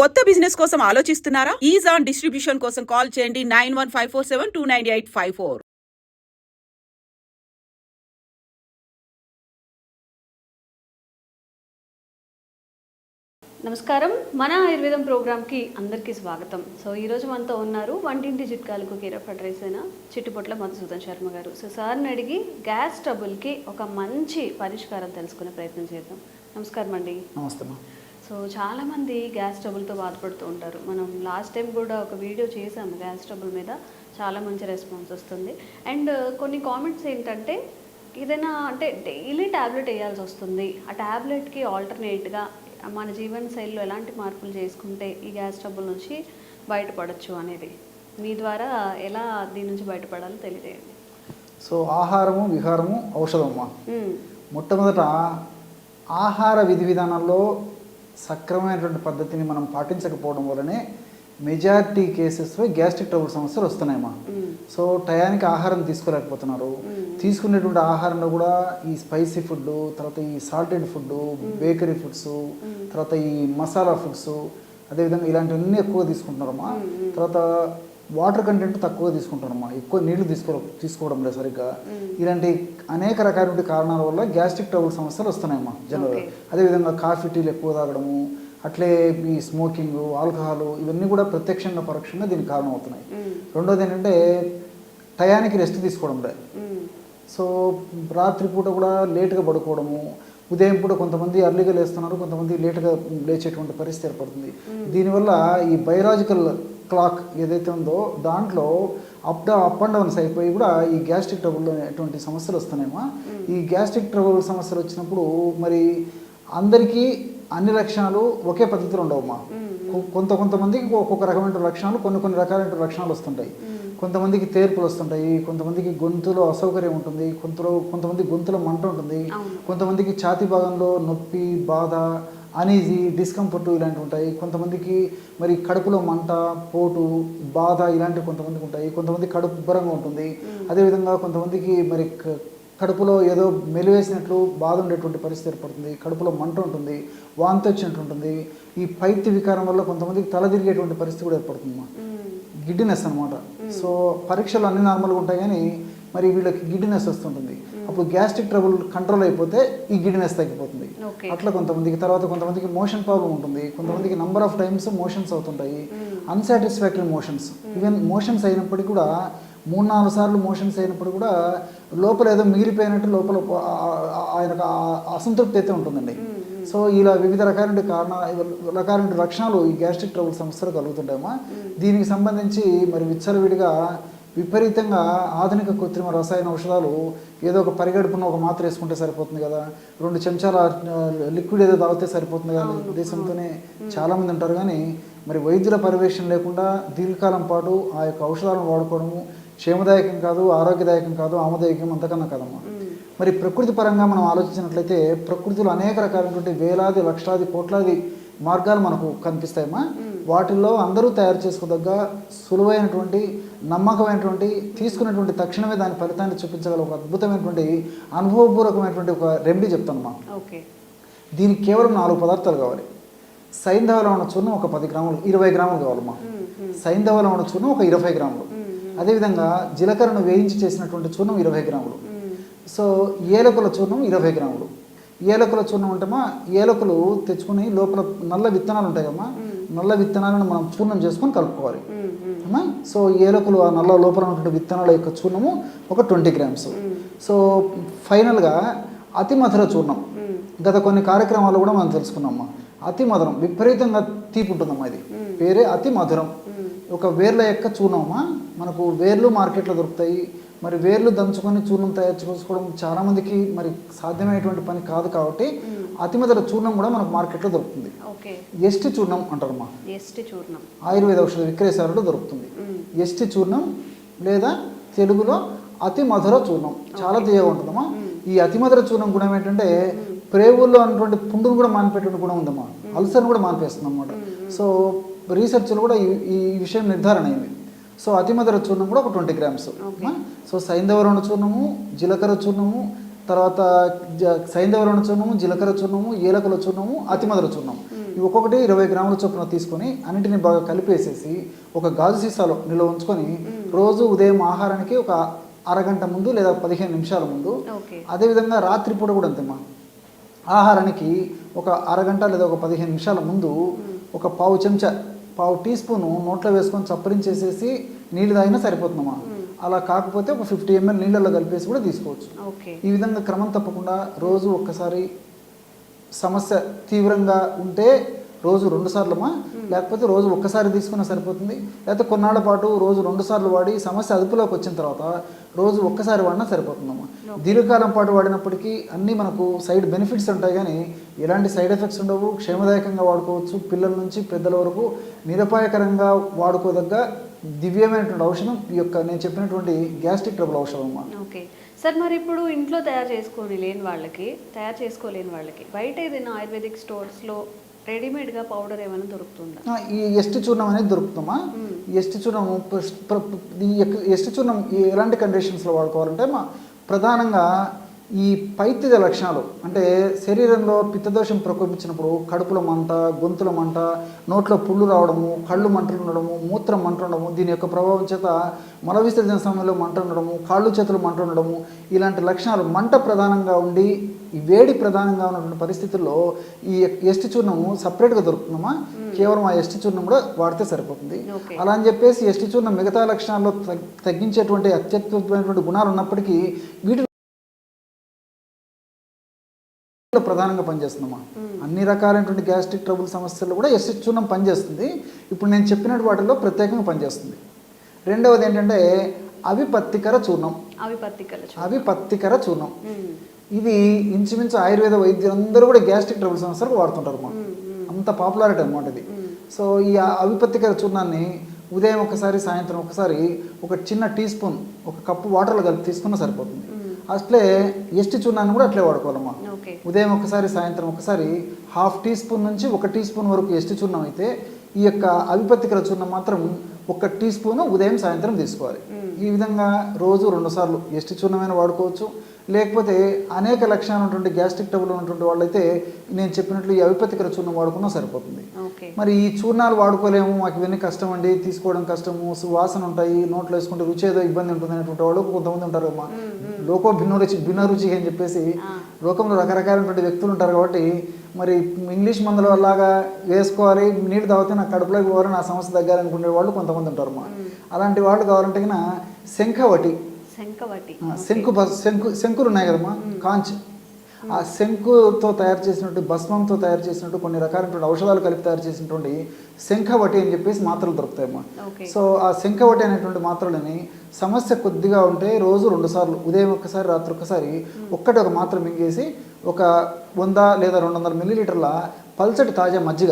కొత్త బిజినెస్ కోసం ఆలోచిస్తున్నారా? ఈజ్ ఆన్ డిస్ట్రిబ్యూషన్ కోసం కాల్ చేయండి nine one five four seven two nine eight five four. నమస్కారం. మన ఆయుర్వేదం ప్రోగ్రామ్కి అందరికీ స్వాగతం. సో ఈరోజు మనతో ఉన్నారు వంటింటి చిట్కాలకు అడ్రైస్ అయిన చిట్టుపొట్ల మధుసూదన్ శర్మ గారు. సో సార్ని అడిగి గ్యాస్ ట్రబుల్కి ఒక మంచి పరిష్కారం తెలుసుకునే ప్రయత్నం చేద్దాం. నమస్కారం అండి నమస్తే సో చాలామంది గ్యాస్ ట్రబుల్తో బాధపడుతూ ఉంటారు. మనం లాస్ట్ టైం కూడా ఒక వీడియో చేసాము గ్యాస్ ట్రబుల్ మీద. చాలా మంచి రెస్పాన్స్ వస్తుంది. అండ్ కొన్ని కామెంట్స్ ఏంటంటే ఏదైనా అంటే డైలీ ట్యాబ్లెట్ వేయాల్సి వస్తుంది. ఆ ట్యాబ్లెట్కి ఆల్టర్నేట్గా మన జీవన శైలిలో ఎలాంటి మార్పులు చేసుకుంటే ఈ గ్యాస్ ట్రబుల్ నుంచి బయటపడచ్చు అనేది. మీ ద్వారా ఎలా దీని నుంచి బయటపడాలో తెలియజేయండి. సో ఆహారము విహారము ఔషధం అమ్మా మ్మ్. మొట్టమొదట ఆహార విధి విధానాల్లో సక్రమమైనటువంటి పద్ధతిని మనం పాటించకపోవడం వల్లనే మెజారిటీ కేసెస్లో గ్యాస్ట్రిక్ ట్రబుల్ సమస్యలు వస్తున్నాయమ్మా. మ్మ్. సో టయానికి ఆహారం తీసుకోలేకపోతున్నారు. తీసుకునేటువంటి ఆహారంలో కూడా ఈ స్పైసీ ఫుడ్ తర్వాత ఈ సాల్టెడ్ ఫుడ్ బేకరీ ఫుడ్స్ తర్వాత ఈ మసాలా ఫుడ్స్ అదేవిధంగా ఇలాంటివన్నీ ఎక్కువ తీసుకుంటున్నారమ్మా. తర్వాత వాటర్ కంటెంట్ తక్కువ తీసుకుంటారమ్మా ఎక్కువ నీళ్ళు తీసుకో తీసుకోవడం లేదు సరిగ్గా. ఇలాంటి అనేక రకాలైన కారణాల వల్ల గ్యాస్ట్రిక్ ట్రబుల్ సమస్యలు వస్తున్నాయమ్మా జనరల్. అదేవిధంగా కాఫీ టీలు ఎక్కువ తాగడము అట్లే ఈ స్మోకింగ్ ఆల్కహాల్ ఇవన్నీ కూడా ప్రత్యక్షంగా పరోక్షంగా దీనికి కారణం అవుతున్నాయి. రెండోది ఏంటంటే టయానికి రెస్ట్ తీసుకోవడం లేదు. సో రాత్రిపూట కూడా లేట్గా పడుకోవడము ఉదయం పూట కొంతమంది అర్లీగా లేస్తున్నారు కొంతమంది లేట్గా లేచేటువంటి పరిస్థితి ఏర్పడుతుంది. దీనివల్ల ఈ బయలాజికల్ క్లాక్ ఏదైతే ఉందో దాంట్లో అప్ డా అప్ అండ్ డౌన్స్ అయిపోయి కూడా ఈ గ్యాస్ట్రిక్ ట్రబుల్ అనేటువంటి సమస్యలు వస్తున్నాయమ్మా. ఈ గ్యాస్ట్రిక్ ట్రబుల్ సమస్యలు వచ్చినప్పుడు మరి అందరికీ అన్ని లక్షణాలు ఒకే పద్ధతిలో ఉండవమ్మా. కొంత కొంతమందికి ఒక్కొక్క రకమైన లక్షణాలు కొన్ని కొన్ని రకాలైన లక్షణాలు వస్తుంటాయి. కొంతమందికి తేర్పులు వస్తుంటాయి కొంతమందికి గొంతులో అసౌకర్యం ఉంటుంది కొంతలో కొంతమంది గొంతులో మంట ఉంటుంది. కొంతమందికి ఛాతీ భాగంలో నొప్పి బాధ అనీజీ డిస్కంఫర్ట్ ఇలాంటివి ఉంటాయి. కొంతమందికి మరి కడుపులో మంట పోటు బాధ ఇలాంటివి కొంతమందికి ఉంటాయి. కొంతమంది కడుపు ఉబ్బరంగా ఉంటుంది. అదేవిధంగా కొంతమందికి మరి కడుపులో ఏదో మెలివేసినట్లు బాధ ఉండేటువంటి పరిస్థితి ఏర్పడుతుంది. కడుపులో మంట ఉంటుంది వాంతి వచ్చినట్టు ఉంటుంది. ఈ పైత్య వికారం వల్ల కొంతమందికి తల తిరిగేటువంటి పరిస్థితి కూడా ఏర్పడుతుంది. మ్మ్. గిడ్డినెస్ అనమాట సో పరీక్షలు అన్ని నార్మల్గా ఉంటాయి కానీ మరి వీళ్ళకి గిడ్డినెస్ వస్తుంటుంది. అప్పుడు గ్యాస్ట్రిక్ ట్రబుల్ కంట్రోల్ అయిపోతే ఈ గిడ్డినెస్ తగ్గిపోతుంది. అట్లా కొంతమందికి తర్వాత కొంతమందికి మోషన్ ప్రాబ్లం ఉంటుంది. కొంతమందికి నంబర్ ఆఫ్ టైమ్స్ మోషన్స్ అవుతుంటాయి. అన్సాటిస్ఫాక్టరీ మోషన్స్ ఈవెన్ మోషన్స్ అయినప్పటికీ కూడా మూడు నాలుగు సార్లు మోషన్స్ అయినప్పుడు కూడా లోపల ఏదో మిగిలిపోయినట్టు లోపల ఆ- ఆ- ఆయనకు ఆ- అసంతృప్తి అయితే ఉంటుందండి. సో ఇలా వివిధ రకాల కారణ రకాల లక్షణాలు ఈ గ్యాస్ట్రిక్ ట్రబుల్ సమస్యలు కలుగుతుంటాయమ్మా. దీనికి సంబంధించి మరి విచ్చలవిడిగా విపరీతంగా ఆధునిక కృత్రిమ రసాయన ఔషధాలు ఏదో ఒక పరిగడుపున ఒక మాత్ర వేసుకుంటే సరిపోతుంది కదా. రెండు చెంచాల లిక్విడ్ ఏదో తాగితే సరిపోతుంది కదా. ఉద్దేశంతోనే చాలామంది ఉంటారు కానీ మరి వైద్యుల పర్యవేక్షణ లేకుండా దీర్ఘకాలం పాటు ఆ యొక్క ఔషధాలను వాడుకోవడము క్షేమదాయకం కాదు ఆరోగ్యదాయకం కాదు ఆమదాయకం అంతకన్నా కాదమ్మా. మరి ప్రకృతి పరంగా మనం ఆలోచించినట్లయితే ప్రకృతిలో అనేక రకాలైనటువంటి వేలాది లక్షలాది కోట్లాది మార్గాలు మనకు కనిపిస్తాయమ్మా. వాటిల్లో అందరూ తయారు చేసుకోదగ్గ సులువైనటువంటి నమ్మకమైనటువంటి తీసుకున్నటువంటి తక్షణమే దాని ఫలితాన్ని చూపించగల ఒక అద్భుతమైనటువంటి అనుభవపూర్వకమైనటువంటి ఒక రెమెడీ చెప్తానమ్మా ఓకే. దీనికి కేవలం నాలుగు పదార్థాలు కావాలి. సైంధవ లవణ చూర్ణం ఒక పది గ్రాములు ఇరవై గ్రాములు కావాలమ్మా సైంధవ లవణ చూర్ణం ఒక ఇరవై గ్రాములు. అదేవిధంగా జీలకర్రను వేయించి చేసినటువంటి చూర్ణం ఇరవై గ్రాములు. సో ఏలకుల చూర్ణం ఇరవై గ్రాములు. ఏలకుల చూర్ణం అంటేమా ఏలకులు తెచ్చుకుని లోపల నల్ల విత్తనాలు ఉంటాయి కమ్మా నల్ల విత్తనాలను మనం చూర్ణం చేసుకొని కలుపుకోవాలి. సో ఏలకులు ఆ నల్ల లోపల ఉన్నటువంటి విత్తనాల యొక్క చూర్ణము ఒక ట్వంటీ గ్రామ్స్. సో ఫైనల్గా అతి మధుర చూర్ణం. గత కొన్ని కార్యక్రమాలు కూడా మనం తెలుసుకున్నామమ్మా. అతి మధురం విపరీతంగా తీపి ఉంటుందమ్మా ఇది. పేరే అతి మధురం. ఒక వేర్ల యొక్క చూర్ణమమ్మా. మనకు వేర్లు మార్కెట్లో దొరుకుతాయి. మరి వేర్లు దంచుకొని చూర్ణం తయారు చేసుకోవడం చాలామందికి మరి సాధ్యమైనటువంటి పని కాదు కాబట్టి అతి మధుర చూర్ణం కూడా మనకు మార్కెట్లో దొరుకుతుంది. ఎస్టి చూర్ణం అంటారమ్మా. ఎస్టి చూర్ణం. ఆయుర్వేద ఔషధ విక్రయశాలలో దొరుకుతుంది. ఎస్టి చూర్ణం లేదా తెలుగులో అతి మధుర చూర్ణం. చాలా తీయగా ఉంటుందమ్మా. ఈ అతి మధుర చూర్ణం గుణం ఏంటంటే ప్రేవుల్లో ఉన్నటువంటి పుండును కూడా మానిపెట్టే గుణం ఉందమ్మా. అల్సర్ని కూడా మానిపేస్తుంది అనమాట సో రీసెర్చ్లో కూడా ఈ ఈ విషయం నిర్ధారణ అయింది. సో అతి మధుర చూర్ణం కూడా ఒక ట్వంటీ గ్రామ్స్. సో సైంధవరణ చూర్ణము జీలకర్ర చూర్ణము తర్వాత జ- సైంధవ చూర్ణము జీలకర్ర చూర్ణము ఏలకల చూర్ణము అతిమధుర చూర్ణం. ఇవి ఒక్కొక్కటి ఇరవై గ్రాముల చొప్పున తీసుకొని అన్నింటిని బాగా కలిపేసేసి ఒక గాజు సీసాలో నిల్వ ఉంచుకొని రోజు ఉదయం ఆహారానికి ఒక అరగంట ముందు లేదా పదిహేను నిమిషాల ముందు అదేవిధంగా రాత్రిపూట కూడా అంతేమ్మా ఆహారానికి ఒక అరగంట లేదా ఒక పదిహేను నిమిషాల ముందు ఒక పావు చెంచా పావు టీ స్పూను నోట్లో వేసుకొని చప్పరించేసేసి నీళ్ళు తాగినా సరిపోతుందమ్మా. అలా కాకపోతే ఒక ఫిఫ్టీ ఎంఎల్ నీళ్ళల్లో కలిపేసి కూడా తీసుకోవచ్చు. ఈ విధంగా క్రమం తప్పకుండా రోజు ఒక్కసారి సమస్య తీవ్రంగా ఉంటే రోజు రెండు సార్లమా? లేకపోతే రోజు ఒక్కసారి తీసుకున్నా సరిపోతుంది? లేకపోతే కొన్నాళ్ళ పాటు రోజు రెండు సార్లు వాడి సమస్య అదుపులోకి వచ్చిన తర్వాత రోజు ఒక్కసారి వాడినా సరిపోతుందమ్మా. దీర్ఘకాలం పాటు వాడినప్పటికీ అన్నీ మనకు సైడ్ బెనిఫిట్స్ ఉంటాయి కానీ ఎలాంటి సైడ్ ఎఫెక్ట్స్ ఉండవు. క్షేమదాయకంగా వాడుకోవచ్చు. పిల్లల నుంచి పెద్దల వరకు నిరపాయకరంగా వాడుకోదగ్గ దివ్యమైనటువంటి ఔషధం ఈ యొక్క నేను చెప్పినటువంటి గ్యాస్ట్రిక్ ట్రబుల్ ఔషధం అమ్మా ఓకే. సార్ మరి ఇప్పుడు ఇంట్లో తయారు చేసుకొని లేని వాళ్ళకి తయారు చేసుకోలేని వాళ్ళకి బయట ఏదైనా ఆయుర్వేదిక్ స్టోర్స్లో రెడీమేడ్గా పౌడర్ ఏమైనా దొరుకుతుందా? ఈ ఎస్టి చూర్ణం అనేది దొరుకుతుందమ్మా ఎస్టి చూర్ణం ఈ యొక్క ఎస్టి చూర్ణం ఎలాంటి కండిషన్స్లో వాడుకోవాలంటే మా ప్రధానంగా ఈ పైత్య లక్షణాలు అంటే శరీరంలో పిత్తదోషం ప్రకోపించినప్పుడు కడుపులో మంట గొంతుల మంట నోట్లో పుళ్ళు రావడము కళ్ళు మంటలు ఉండడము మూత్రం మంట ఉండడము దీని యొక్క ప్రభావం చేత మల విసర్జన సమయంలో మంట ఉండడము కాళ్ళు చేతులు మంట ఉండడము ఇలాంటి లక్షణాలు మంట ప్రధానంగా ఉండి ఈ వేడి ప్రధానంగా ఉన్నటువంటి పరిస్థితుల్లో ఈ ఎస్టి చూర్ణము సపరేట్గా దొరుకుతుందమ్మా. కేవలం ఆ ఎస్టి చూర్ణం కూడా వాడితే సరిపోతుంది. అలా అని చెప్పేసి ఎస్టి చూర్ణం మిగతా లక్షణాల్లో తగ్- తగ్గించేటువంటి అత్యద్భుతమైనటువంటి గుణాలు ఉన్నప్పటికీ వీటి ప్రధానంగా పనిచేస్తుందమ్మా. అన్ని రకాలైనటువంటి గ్యాస్ట్రిక్ ట్రబుల్ సమస్యలు కూడా ఎస్టి చూర్ణం పనిచేస్తుంది. ఇప్పుడు నేను చెప్పినటువంటి వాటిల్లో ప్రత్యేకంగా పనిచేస్తుంది. రెండవది ఏంటంటే అవిపత్తికర చూర్ణం. అవిపత్తికర చూర్ణం. ఇది ఇంచుమించు ఆయుర్వేద వైద్యులందరూ కూడా గ్యాస్ట్రిక్ ట్రబుల్ సమస్యలకు వాడుతుంటారు అన్నమాట అంత పాపులారిటీ అనమాట ఇది. సో ఈ అవిపత్తికర చూర్ణాన్ని ఉదయం ఒకసారి సాయంత్రం ఒకసారి ఒక చిన్న టీ స్పూన్ ఒక కప్పు వాటర్లో కలిపి తీసుకున్నా సరిపోతుంది. అట్లే ఎస్టి చూర్ణాన్ని కూడా అట్లే వాడుకోవాలమ్మా. ఉదయం ఒకసారి సాయంత్రం ఒకసారి హాఫ్ టీ స్పూన్ నుంచి ఒక టీ స్పూన్ వరకు ఎస్టి చూర్ణం అయితే ఈ యొక్క అవిపత్తికర చూర్ణం మాత్రం ఒక టీ స్పూన్ ఉదయం సాయంత్రం తీసుకోవాలి. ఈ విధంగా రోజు రెండు సార్లు ఎస్టి చూర్ణమైన వాడుకోవచ్చు. లేకపోతే అనేక లక్షణాలు ఉన్నటువంటి గ్యాస్ట్రిక్ ట్రబుల్ ఉన్నటువంటి వాళ్ళైతే నేను చెప్పినట్లు ఈ అవిపత్తికర చూర్ణం వాడుకున్నా సరిపోతుంది. మరి ఈ చూర్ణాలు వాడుకోలేము మాకు ఇవన్నీ కష్టం అండి తీసుకోవడం కష్టము సువాసన ఉంటాయి నోట్లో వేసుకుంటే రుచి ఏదో ఇబ్బంది ఉంటుంది అనేటువంటి వాళ్ళు కొంతమంది ఉంటారు అమ్మా లోకో భిన్న రుచి భిన్న రుచి అని చెప్పేసి లోకంలో రకరకాలైనటువంటి వ్యక్తులు ఉంటారు కాబట్టి మరి ఇంగ్లీష్ మందుల వల్లగా వేసుకోవాలి నీళ్ళు తాగితే నా కడుపులోకి పోవాలి నా సమస్య తగ్గాలనుకునే వాళ్ళు కొంతమంది ఉంటారు అమ్మా అలాంటి వాళ్ళు కావాలంటే శంఖవటి శంఖవటి శంకు శంకు శంకులు ఉన్నాయి కదమ్మా? కాంచ్. ఆ శంకుతో తయారు చేసినట్టు భస్మంతో తయారు చేసినట్టు కొన్ని రకాలైనటువంటి ఔషధాలు కలిపి తయారు చేసినటువంటి శంఖవటి అని చెప్పేసి మాత్రలు దొరుకుతాయమ్మా సో ఆ శంఖవటి అనేటువంటి మాత్రలని సమస్య కొద్దిగా ఉంటే రోజు రెండు సార్లు ఉదయం ఒక్కసారి రాత్రి ఒక్కసారి ఒక్కటి ఒక మాత్ర మింగేసి ఒక వంద లేదా రెండు వందల మిల్లీలీటర్ల పల్చటి తాజా మజ్జిగ.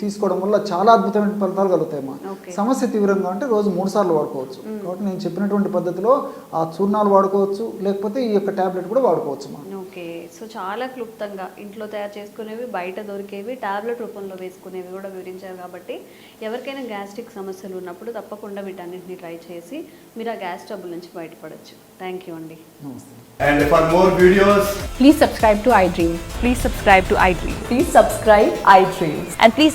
తీసుకోవడం వల్ల చాలా అద్భుతమైన ఫలితాలు కలుగుతాయమ్మా ఓకే. సమస్య తీవ్రంగా అంటే రోజు మూడు సార్లు వాడుకోవచ్చు. కాబట్టి నేను చెప్పినటువంటి పద్ధతిలో ఆ చూర్ణాలు వాడుకోవచ్చు లేకపోతే ఈ యొక్క టాబ్లెట్ కూడా వాడుకోవచ్చు అమ్మా. ఓకే సో చాలా క్లుప్తంగా ఇంట్లో తయారు చేసుకునేవి బయట దొరికేవి టాబ్లెట్ రూపంలో వేసుకునేవి కూడా వివరించారు కాబట్టి ఎవరికైనా గ్యాస్ట్రిక్ సమస్యలు ఉన్నప్పుడు తప్పకుండా వీటన్నిటిని ట్రై చేసి మీరు ఆ గ్యాస్ ట్రబుల్ నుంచి బయటపడచ్చు. థ్యాంక్ యూ అండి. నమస్తే. And for more videos, Please subscribe to iDream. Please subscribe to iDream. Please subscribe iDream. And please